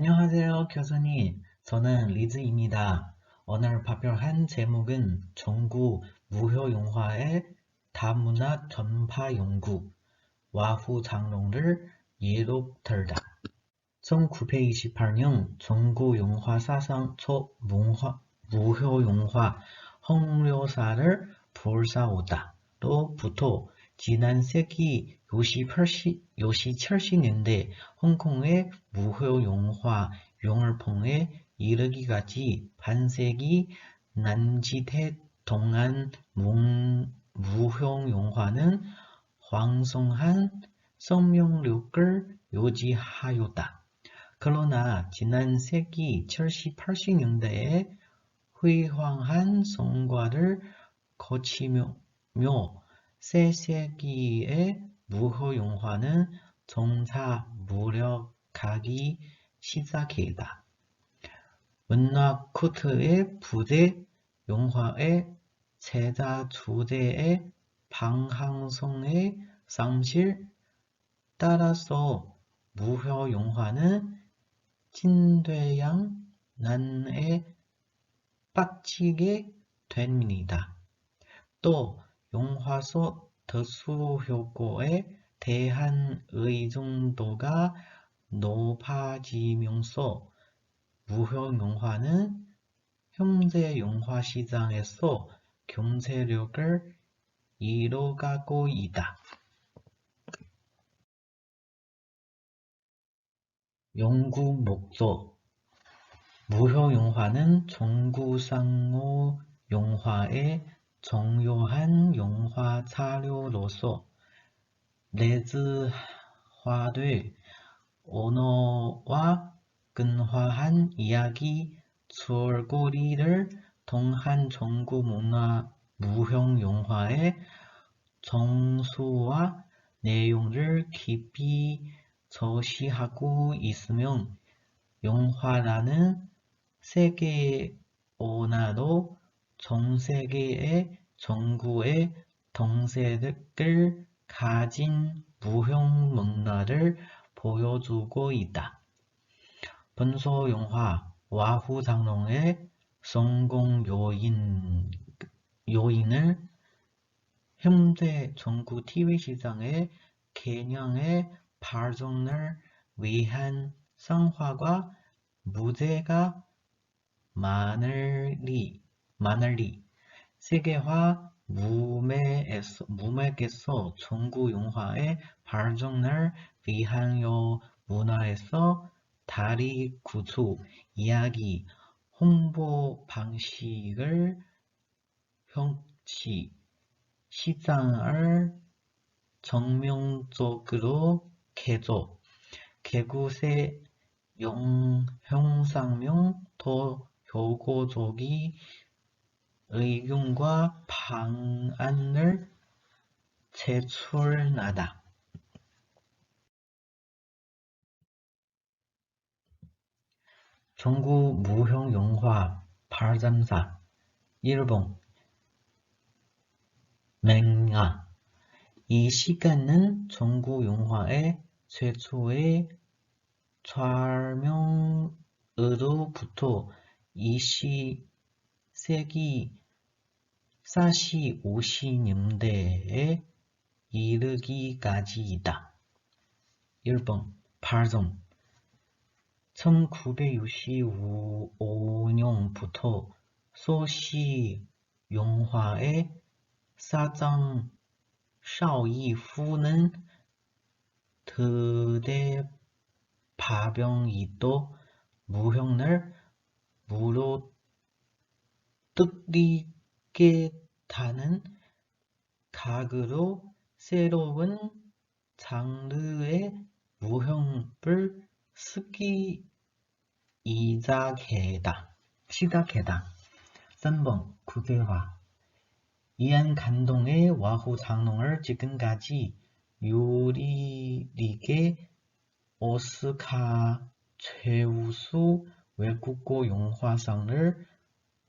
안녕하세요, 교수님. 저는 리즈입니다. 오늘 발표한 제목은 전구 무효용화의 다문화 전파 연구, 와후 장롱을 예로 들다. 1928년 전구용화 사상 초 문화, 무효용화 홍료사를 불사오다로부터 지난 세기 60, 80, 70년대 홍콩의 무효용화 용을풍에 이르기까지 반세기 난지대 동안 무효용화는 황성한 성명력을 유지하였다. 그러나 지난 세기 70, 80년대에辉煌한 성과를 거치며 새 세기의 무효용화는 점차 무력하기 시작했다. 문화코트의 부재 용화의 제자 주제의 방향성의 상실 따라서 무효용화는 진퇴양 난에 빠지게 됩니다. 또 용화소特殊효과에 대한 의존도가 높아지면서 무형용화는 현재 용화 시장에서 경제력을 잃어가고 있다. 연구 목적 무효용화는 전구상호 용화의 정요한 용화 자료로서 내즈화돼 언어와 근화한 이야기 줄거리를 통한 전구 문화 무형 용화의 정수와 내용을 깊이 저시하고 있으면 용화라는 세계 언어도 전 세계의 전구의 동색을 가진 무형 문화를 보여주고 있다. 분소용화 와후 장롱의 성공 요인, 요인을 현재 전구 TV 시장의 개념의 발전을 위한 성화가 무죄가 많으리 마늘리 세계화 무맥에서, 무맥에서 전구용화의 발전을 위하여 문화에서 다리 구축, 이야기, 홍보 방식을 형치, 시장을 정명적으로 개조, 개구세 형상명 더 효과적이 의견과 방안을 제출하다. 전구 무형 영화 발전사 일본 맹아 이 시간은 전구 영화의 최초의 촬영으로부터 20 세기 40, 50년대에 이르기까지이다. 1번 발전 1965년부터 소시 용화의 사장 샤오이후는 드대 파병이도 무형을 무로 뜯기 겠다는 각으로 새로운 장르의 무형을 쓰기 이작해다. 시작해다. 3번 국외화 이안 감동의 와후 장롱을 지금까지 요리리게 오스카 최우수 외국어 영화상을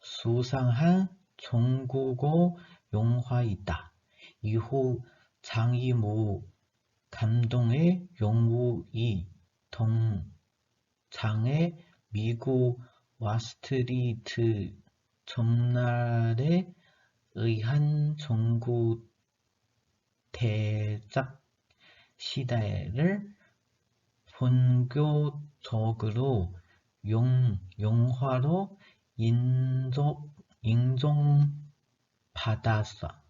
수상한 중국어 영화이다. 이후 장이모 감독의 영웅이 동 장의 미국 와스트리트 점날에 의한 정구 대작 시대를 본교적으로 용, 영화로 인정, 인정받았어,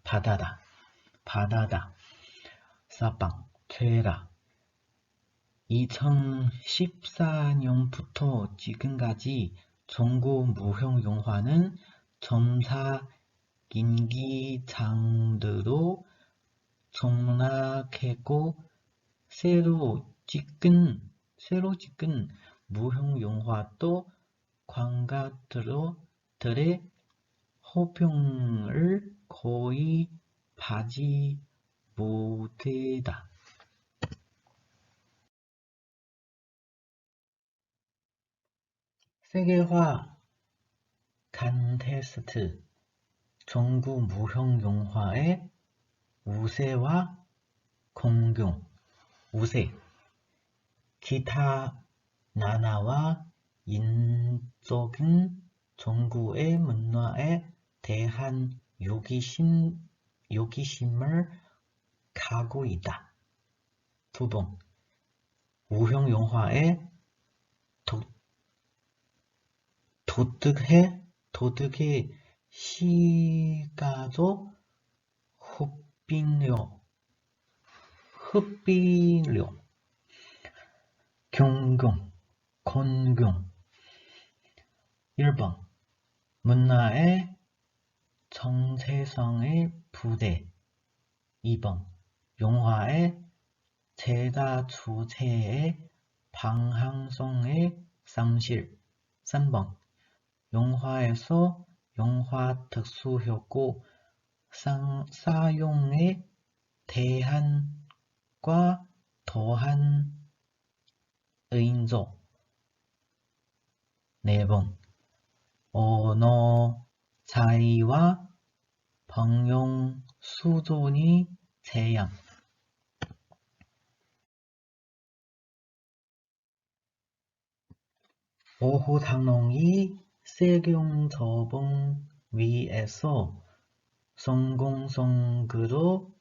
받아다, 받아다, 사방, 되라. 2014년부터 지금까지 전국 무형 영화는 점차 인기장르로 정락했고 새로 찍은 새로 찍은 무형 영화도 관객들의 호평을 거의 받지 못했다. 세계화 컨테스트 전국 무형 영화의 우세와 공경, 우세, 기타 나나와 인적인 전국의 문화에 대한 요기심, 요기심을 가고 있다. 두 번, 무형 영화의 도덕의 도덕의 시가적 흡빈료 흡빈료 경경 건경 1번. 문화의 정체성의 부대. 2번. 영화의 제가 주체의 방향성의 상실. 3번. 영화에서 영화 특수효과 사용에 대한과 더한 인조. 4번 언어 차이와 방용 수준이 제한. 오후당농이 세경저봉 위에서 성공성으로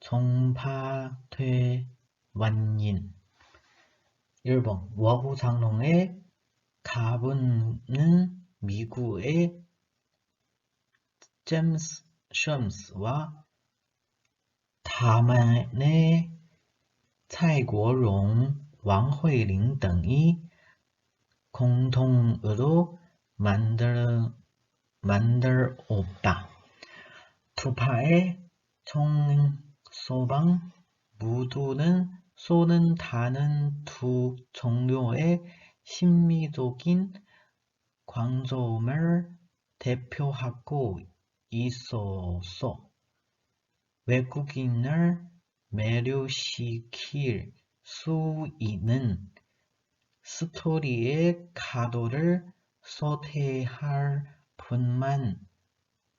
전파돼 완인 1번 와후장롱의 가분은 미국의 제임스 셔엄스와 다만의蔡国荣, 왕회링 등이 공동으로 만들, 만들었다. 투파의 총소방 무두는 쏘는 다는 두 종류의 심미적인 관점을 대표하고 있어서 외국인을 매료시킬 수 있는 스토리의 가도를 소태할 뿐만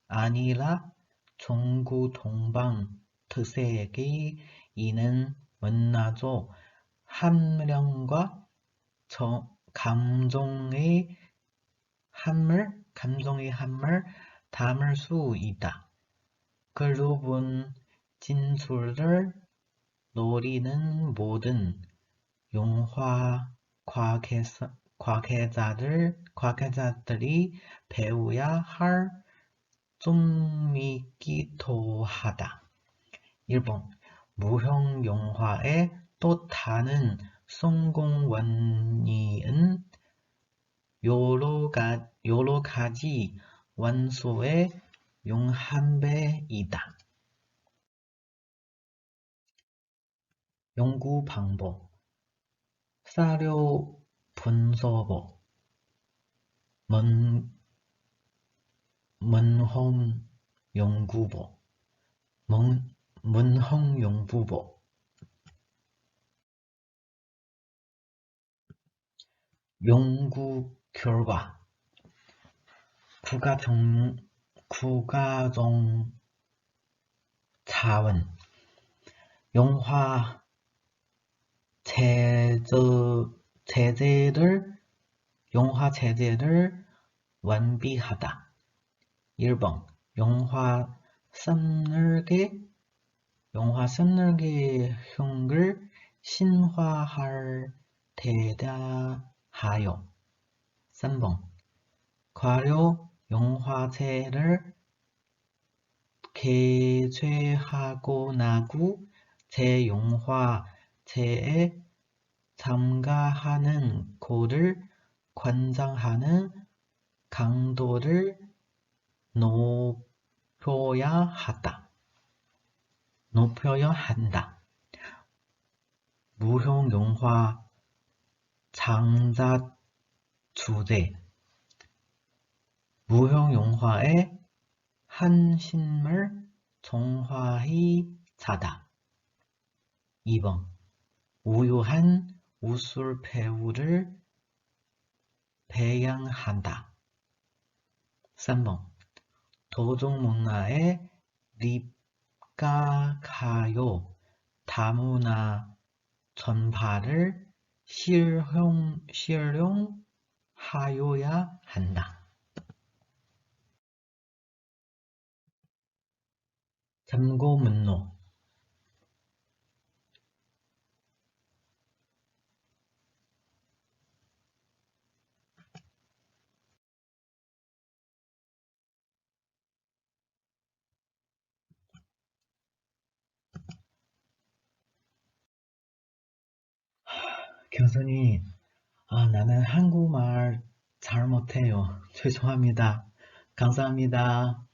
아니라 종구 동방 특색이 있는 문화적 함량과 감정의 함을 감정의 함을 담을 수 있다. 글로본 진술을 노리는 모든 영화 과학자들, 과학자들이 배워야 할 점이기도 하다. 1번 무형 영화의 또 다른 성공 원인은 여러, 가, 여러 가지 원소의 용합배이다. 연구 방법. 사료 분석법 문, 문헌 연구법. 문, 문헌 연구법. 연구 결과. 국가정, 국가정 자원. 영화 제재, 제재를 영화 체제를 완비하다. 1번. 영화 썸늘게 영화 썸늘게 형을 신화할 때다 하여 3번 과료 영화제를 개최하고 나고 재영화제에 참가하는 곳을 관장하는 강도를 높여야 하다. 높여야 한다. 무형영화 장작 주제 무형영화의 한심을 정화히 자다. 2번 우유한 우술 배우를 배양한다. 3번 도종문화의 립가가요 다문화 전파를 실용, 실용 하여야 한다. 참고문로 교수님, 아, 나는 한국말 잘 못해요. 죄송합니다. 감사합니다.